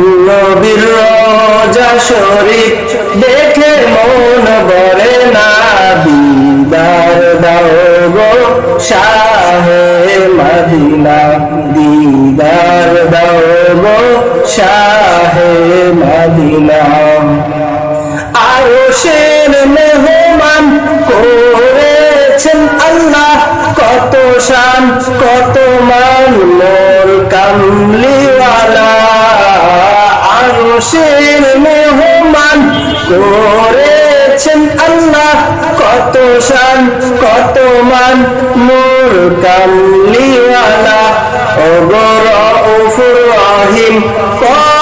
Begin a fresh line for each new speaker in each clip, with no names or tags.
নবীর রোজা শরীফ দেখে মন ভরে না। দিদার দাও গো শাহে মদিনা। দিদার দাও গো শাহে মদিনা। আরও শের মেহমান করেছেন আল্লাহ। কত শান, কত মান, মোর কামলিওয়ালা। আরও শের মেহমান করেছেন আল্লাহ কত শান, কত মান। মোর কামলিওয়ালা ওগর উফুর রহিম করো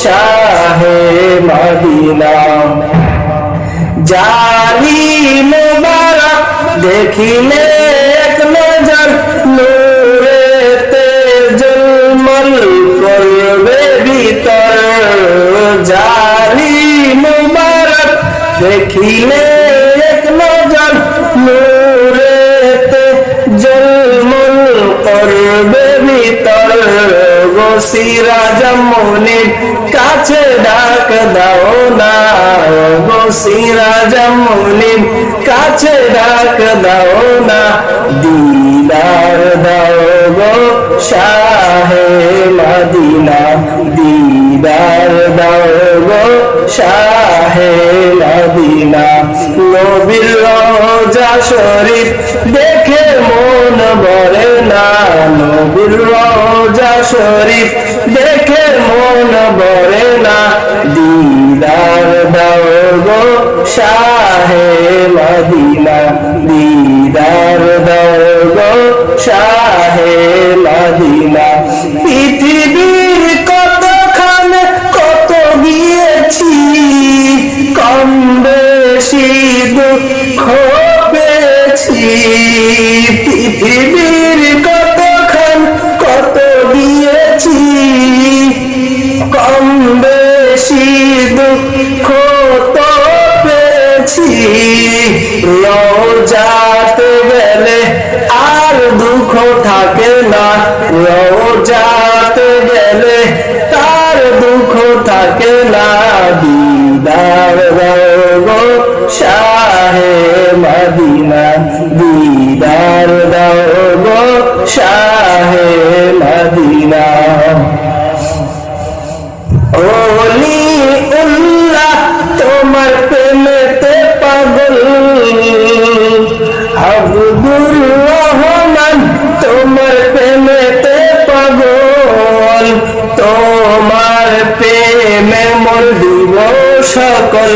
শাহে মদিনা। জানি মুবারক, দেখিলে এক নজর, নূরেতে জলমল করবে ভিতর জানি মুবারক, দেখিলে এক নজর গোসিরা জমুনির কাছে ডাক দাও না। গোসিরা জমুনির কাছে ডাক দাও না। দিদার দাও গো শাহে মদিনা। দিদার দাও গো শাহে মদিনা। নবীর রোজা শরীফ দেখে মন ভরে না নবীর রোজা শরীফ দেখে মন ভরে না। দিদার দাও গো শাহে পৃথিবীর কতখান কত দিয়েছি? কম বেশি দুঃখ তো পেয়েছি। রোজাতে গেলে আর দুঃখ থাকে না। রোজাতে গেলে তার দুঃখ থাকে না। দিদার গো শাহে মদিনা। দিদার গো শাহে মদিনা। ওলি উল্লাহ তোমার প্রেমেতে পাগল। আব্দুর রহমান তোমার প্রেমেতে পাগল। তোমার প্রেমে মন দিব সকল।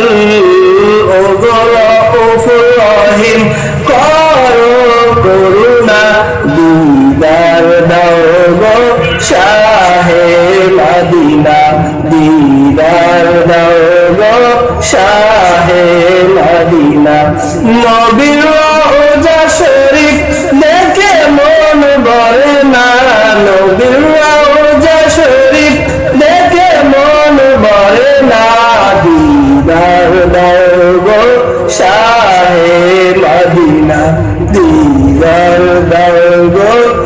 ও গো রহিম, করু শাহে মদিনা। নবীর রোজা শরীফ দেখে মন ভরে না। নবীর রোজা শরীফ দেখে মন ভরে না। দিদার দাও শাহে মদিনা। দিদার দাও